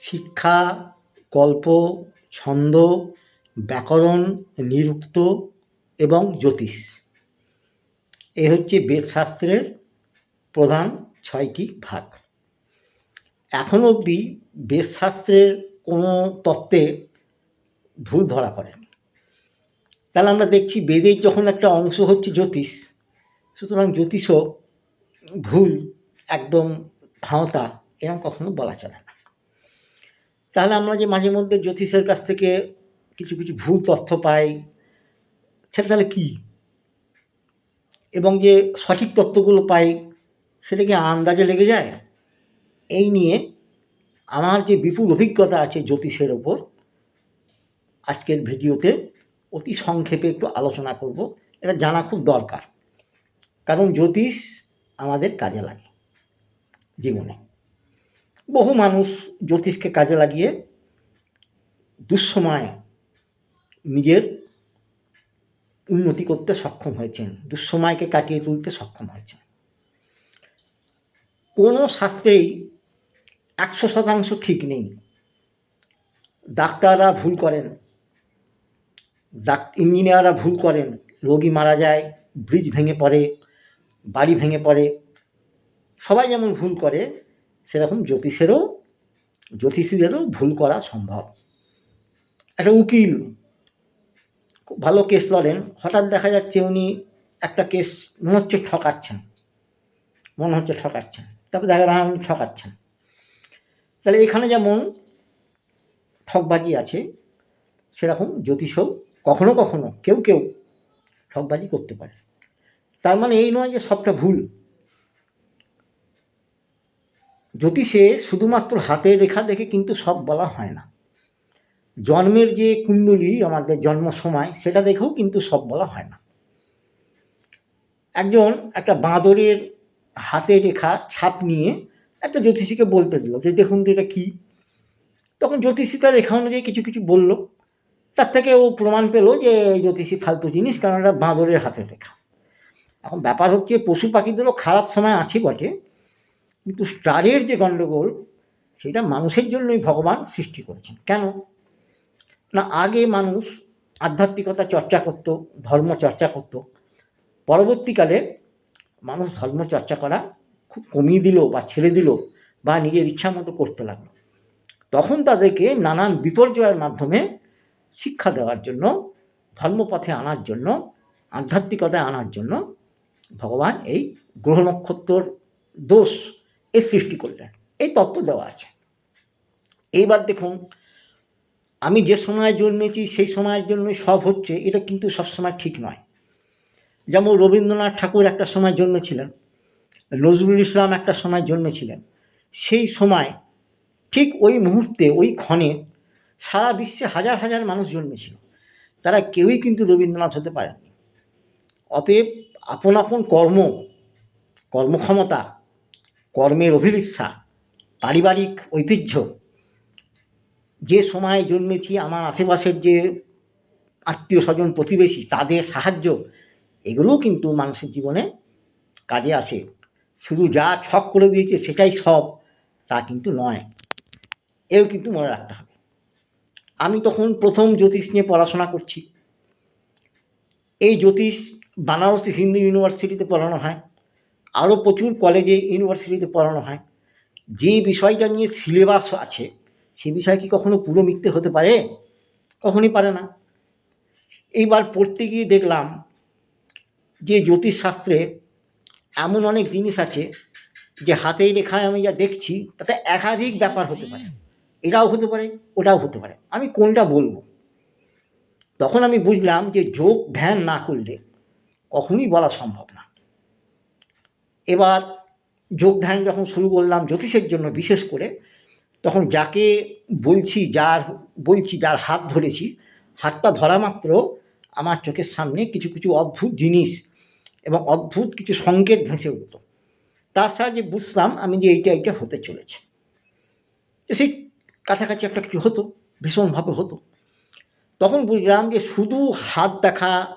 শিক্ষা গল্প ছন্দ, ব্যাকরণ, নিরুক্ত এবং জ্যোতিষ। এ হচ্ছে বেদশাস্ত্রের প্রধান ছয়টি ভাগ। এখনও অবধি বেদশাস্ত্রের কোনো তত্ত্বে ভুল ধরা পড়েনি। তাহলে আমরা দেখছি বেদের যখন একটা অংশ হচ্ছে জ্যোতিষ, সুতরাং জ্যোতিষও ভুল, একদম ভাঁওতা এরকম কখনো বলা চলে না। তাহলে আমরা যে মাঝে মধ্যে জ্যোতিষের কাছ থেকে কিছু কিছু ভুল তথ্য পাই, সেটা তাহলে কী? এবং যে সঠিক তথ্যগুলো পাই, সেটা কি আন্দাজে লেগে যায়? এই নিয়ে আমার যে বিপুল অভিজ্ঞতা আছে জ্যোতিষের ওপর, আজকের ভিডিওতে অতি সংক্ষেপে একটু আলোচনা করব। এটা জানা খুব দরকার। কারণ জ্যোতিষ আমাদের কাজে লাগে, জীবনে। বহু মানুষ জ্যোতিষকে কাজে লাগিয়ে দুঃসময়ে নিজের উন্নতি করতে সক্ষম হয়েছেন, দুঃসময়কে কাটিয়ে তুলতে সক্ষম হয়েছেন। কোনো শাস্ত্রেই একশো শতাংশ ঠিক নেই। ডাক্তাররা ভুল করেন ইঞ্জিনিয়াররা ভুল করেন, রোগী মারা যায়, ব্রিজ ভেঙে পড়ে, বাড়ি ভেঙে পড়ে, সবাই যেমন ভুল করে সেরকম জ্যোতিষেরও, জ্যোতিষীদেরও ভুল করা সম্ভব। একটা উকিল, খুব ভালো কেস লড়েন হঠাৎ দেখা যাচ্ছে উনি একটা কেস মনে হচ্ছে ঠকাচ্ছেন। মনে হচ্ছে ঠকাচ্ছেন। তারপর দেখা যায় উনি ঠকাচ্ছেন। তাহলে এখানে যেমন ঠকবাজি আছে, সেরকম জ্যোতিষও কখনো কখনো কেউ কেউ ঠকবাজি করতে পারে। তার মানে এই নয় যে সবটা ভুল। জ্যোতিষে শুধুমাত্র হাতের রেখা দেখে কিন্তু সব বলা হয় না। জন্মের যে কুণ্ডলী আমাদের জন্ম সময়, সেটা দেখেও কিন্তু সব বলা হয় না। একজন একটা বাঁদরের হাতে রেখা, ছাপ নিয়ে একটা জ্যোতিষীকে বলতে দিল যে, দেখুন তো এটা কী? তখন জ্যোতিষী তার রেখা অনুযায়ী কিছু কিছু বলল। তার থেকে ও প্রমাণ পেল যে, জ্যোতিষী ফালতু জিনিস, কারণ এটা বাঁদরের হাতের রেখা। এখন ব্যাপার হচ্ছে, পশু পাখিদেরও খারাপ সময় আছে বটে কিন্তু স্টারের যে গণ্ডগোল, সেটা মানুষের জন্যই ভগবান সৃষ্টি করেছেন। কেন? না, আগে মানুষ আধ্যাত্মিকতা চর্চা করত, ধর্ম চর্চা করত। পরবর্তীকালে মানুষ ধর্ম চর্চা করা খুব কমিয়ে দিল বা ছেড়ে দিল বা নিজের ইচ্ছা মতো করতে লাগল। তখন তাদেরকে নানান বিপর্যয়ের মাধ্যমে শিক্ষা দেওয়ার জন্য, ধর্মপথে আনার জন্য, আধ্যাত্মিকতায় আনার জন্য ভগবান এই গ্রহ নক্ষত্রর দোষ এর সৃষ্টি করলেন। এই তত্ত্ব দেওয়া আছে। এইবার দেখুন, আমি যে সময় জন্মেছি, সেই সময়ের জন্য সব হচ্ছে, এটা কিন্তু সবসময় ঠিক নয়। যেমন রবীন্দ্রনাথ ঠাকুর একটা সময় জন্মেছিলেন, নজরুল ইসলাম একটা সময় জন্মেছিলেন, সেই সময় ঠিক ওই মুহূর্তে, ওই ক্ষণে সারা বিশ্বে হাজার হাজার মানুষ জন্মেছিল। তারা কেউই কিন্তু রবীন্দ্রনাথ হতে পারেননি। অতএব আপন আপন কর্ম, কর্মক্ষমতা কর্মের অভিলিপ্সা, পারিবারিক ঐতিহ্য। যে সময়ে জন্মেছি, আমার আশেপাশের যে আত্মীয় স্বজন প্রতিবেশী, তাদের সাহায্য, এগুলোও কিন্তু মানুষের জীবনে কাজে আসে। শুধু যা ছক করে দিয়েছে, সেটাই সব, তা কিন্তু নয়। এও কিন্তু মনে রাখতে হবে। আমি তখন প্রথম জ্যোতিষ নিয়ে পড়াশোনা করছি। এই জ্যোতিষ, বানারসি হিন্দু ইউনিভার্সিটিতে পড়ানো হয়। আরও প্রচুর কলেজে, ইউনিভার্সিটিতে পড়ানো হয়। যে বিষয়টা নিয়ে সিলেবাস আছে, সে বিষয় কি কখনো পুরো মিথ্যে হতে পারে? কখনই পারে না। এইবার পড়তে গিয়ে দেখলাম যে জ্যোতিষশাস্ত্রে এমন অনেক জিনিস আছে যে হাতের রেখায় আমি যা দেখছি, তাতে একাধিক ব্যাপার হতে পারে। এটাও হতে পারে, ওটাও হতে পারে। আমি কোনটা বলব? তখন আমি বুঝলাম যে যোগ ধ্যান না করলে কখনই বলা সম্ভব না। এবার যোগ ধ্যান যখন শুরু করলাম জ্যোতিষের জন্য বিশেষ করে, তখন যাকে বলছি যার বলছি যার হাত ধরেছি, হাতটা ধরা মাত্র আমার চোখের সামনে কিছু কিছু অদ্ভুত জিনিস এবং অদ্ভুত কিছু সংকেত ভেসে উঠত। তার সাহায্যে বুঝতাম আমি যে এইটা এইটা হতে চলেছে। সেই কাছাকাছি একটা কিছু হতো, ভীষণভাবে হতো। তখন বুঝলাম যে শুধু হাত দেখা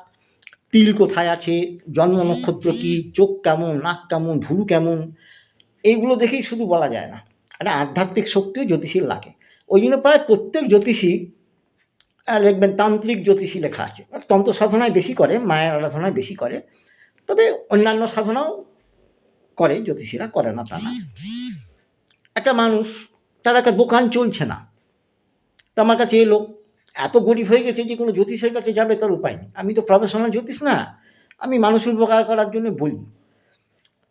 তিল কোথায় আছে? জন্ম নক্ষত্র কী? চোখ কেমন? নাক কেমন? ভুরু কেমন? এইগুলো দেখেই শুধু বলা যায় না। একটা আধ্যাত্মিক শক্তিও জ্যোতিষীর লাগে। ওই জন্য প্রায় প্রত্যেক জ্যোতিষী দেখবেন তান্ত্রিক জ্যোতিষী লেখা আছে। তন্ত্র সাধনায় বেশি করে, মায়ের আরাধনায় বেশি করে। তবে অন্যান্য সাধনাও করে, জ্যোতিষীরা করে না তা না। একটা মানুষ, তার একটা দোকান চলছে না। তো আমার কাছে এলো। এত গরিব হয়ে গেছে যে কোনো জ্যোতিষের কাছে যাবে তার উপায় নেই। আমি তো প্রফেশনাল জ্যোতিষ না। আমি মানুষের উপকার করার জন্য বলি।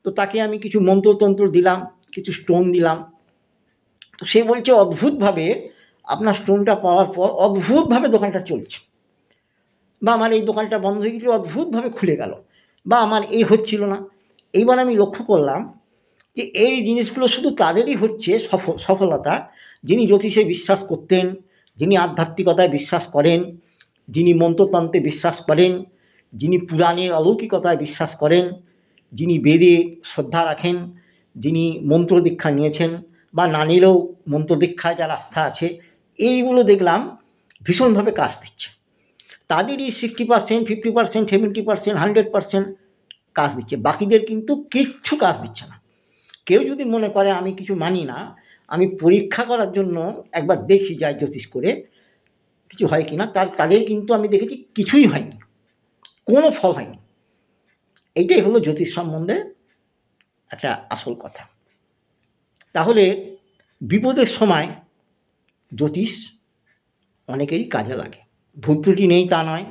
তো তাকে আমি কিছু মন্ত্রতন্ত্র দিলাম, কিছু স্টোন দিলাম। তো সে বলছে, অদ্ভুতভাবে আপনার স্টোনটা পাওয়ার পর অদ্ভুতভাবে দোকানটা চলছে। বা আমার এই দোকানটা বন্ধ হয়ে গেছিল, অদ্ভুতভাবে খুলে গেল। বা আমার এই হচ্ছিল না। এইবার আমি লক্ষ্য করলাম যে এই জিনিসগুলো শুধু তাদেরই হচ্ছে সফ- সফলতা যিনি জ্যোতিষে বিশ্বাস করতেন যিনি আধ্যাত্মিকতায় বিশ্বাস করেন, যিনি মন্ত্রতন্ত্রে বিশ্বাস করেন, যিনি পুরাণের অলৌকিকতায় বিশ্বাস করেন, যিনি বেদে শ্রদ্ধা রাখেন, যিনি মন্ত্র দীক্ষা নিয়েছেন বা না নিলেও মন্ত্র দীক্ষায় যার আস্থা আছে, এইগুলো দেখলাম ভীষণভাবে কাজ দিচ্ছে। তাদেরই sixty percent fifty percent seventy percent hundred percent কাজ দিচ্ছে। বাকিদের কিন্তু কিচ্ছু কাজ দিচ্ছে না। কেউ যদি মনে করে আমি কিছু মানি না আমি পরীক্ষা করার জন্য একবার দেখি যাই জ্যোতিষ করে কিছু হয় কি না তার তাদের কিন্তু আমি দেখেছি কিছুই হয়নি, কোনো ফল হয়নি। এইটাই হলো জ্যোতিষ সম্বন্ধে একটা আসল কথা। তাহলে বিপদের সময় জ্যোতিষ অনেকেরই কাজে লাগে। ভুল ত্রুটি নেই তা নয়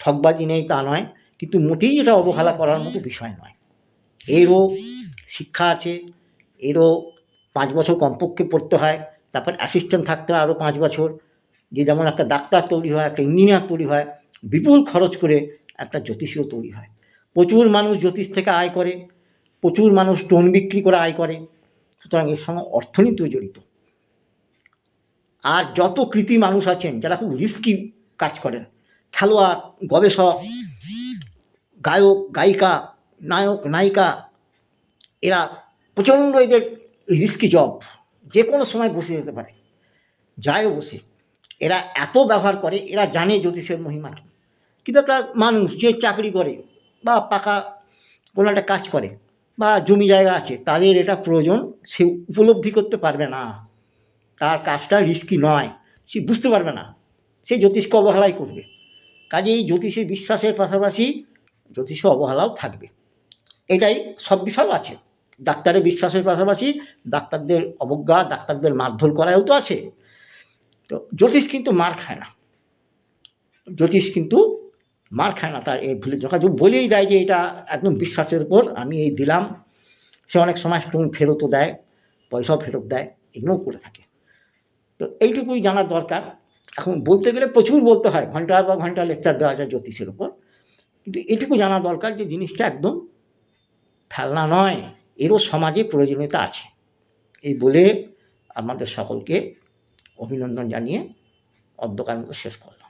ঠকবাজি নেই তা নয়, কিন্তু মোটেই এটা অবহেলা করার মতো বিষয় নয়। এরও শিক্ষা আছে, এরও পাঁচ বছর কমপক্ষে পড়তে হয়, তারপর অ্যাসিস্ট্যান্ট থাকতে হয় আরও পাঁচ বছর। যে যেমন একটা ডাক্তার তৈরি হয়, একটা ইঞ্জিনিয়ার তৈরি হয়, বিপুল খরচ করে একটা জ্যোতিষীও তৈরি হয়। প্রচুর মানুষ জ্যোতিষ থেকে আয় করে, প্রচুর মানুষ স্টোন বিক্রি করে আয় করে, সুতরাং এর সঙ্গে অর্থনীতিও জড়িত। আর যত কৃতি মানুষ আছেন, যারা খুব রিস্কি কাজ করেন, খেলোয়াড়, গবেষক, গায়ক, গায়িকা, নায়ক, নায়িকা, এরা প্রচণ্ড এদের রিস্কি জব যে কোনো সময় বসে যেতে পারে। যায়ও বসে। এরা এত ব্যবহার করে, এরা জানে জ্যোতিষের মহিমা। কিন্তু একটা মানুষ যে চাকরি করে বা পাকা কোনো একটা কাজ করে বা জমি জায়গা আছে, তাদের এটা প্রয়োজন, সে উপলব্ধি করতে পারবে না। তার কাজটা রিস্কি নয়। সে বুঝতে পারবে না। সে জ্যোতিষকে অবহেলাই করবে। কাজেই জ্যোতিষে বিশ্বাসের পাশাপাশি জ্যোতিষে অবহেলাও থাকবে। এটাই সব বিষয় আছে। ডাক্তারের বিশ্বাসের পাশাপাশি ডাক্তারদের অবজ্ঞা, ডাক্তারদের মারধর করাও তো আছে। তো জ্যোতিষ কিন্তু মার খায় না। জ্যোতিষ কিন্তু মার খায় না, তার এই ভুলে যোগাযোগ বলেই দেয় যে এটা একদম বিশ্বাসের উপর, আমি এই দিলাম। সে অনেক সময় স্টোন ফেরতও দেয়, পয়সাও ফেরত দেয়, এগুলোও করে থাকে। তো এইটুকুই জানার দরকার। এখন বলতে গেলে প্রচুর বলতে হয় ঘণ্টার পর ঘণ্টা লেকচার দেওয়া যায় জ্যোতিষের উপর। কিন্তু এটুকু জানা দরকার যে জিনিসটা একদম ফেলনা নয়। এরও সমাজে প্রয়োজনীয়তা আছে। এই বলে আমাদের সকলকে অভিনন্দন জানিয়ে অন্ধকার শেষ করলাম।